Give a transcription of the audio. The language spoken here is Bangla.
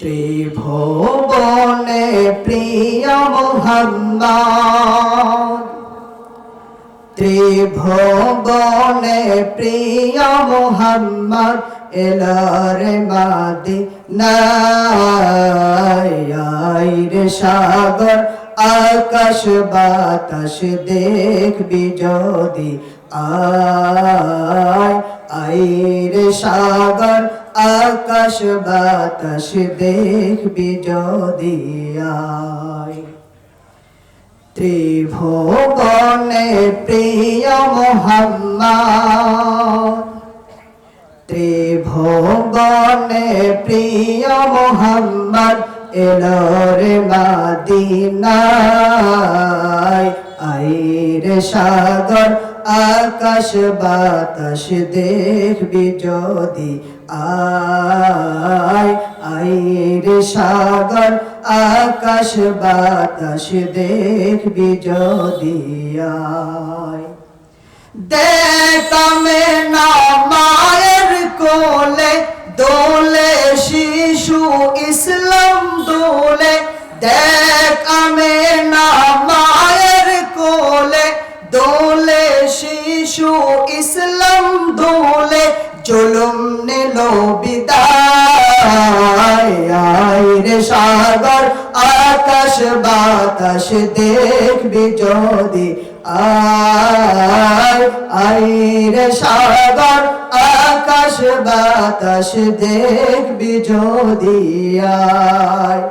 ত্রিভুবনে প্রিয় মোহাম্মদ। ত্রিভুবনে প্রিয় মোহাম্মদ, এলার মাদি রে সাগর, আকাশ বাতাস দেখবি যদি আয়। আইরে সাগর, আকাশ বাতাস দেখবি যদি আয়। ত্রিভুবনে প্রিয় মোহাম্মদ, ত্রিভুবনে প্রিয় মোহাম্মদ এলরে মাদিনায়। আইরে সাগর আকাশ বাতাস দেখবি যদি আয় আইরে সাগর আকাশ বাতাস দেখবি যদি আয়। দেখামে না মায়ের কোলে, দোলে শিশু ইসলাম দোলে দেখামে না শিশু ইসলাম দোলে জুলুম নিল বিদায়। রে সাগর, আকাশ বাতাস দেখবি যদি। আয় আয় রে সাগর, আকাশ বাতাস দেখবি যদি। আয়।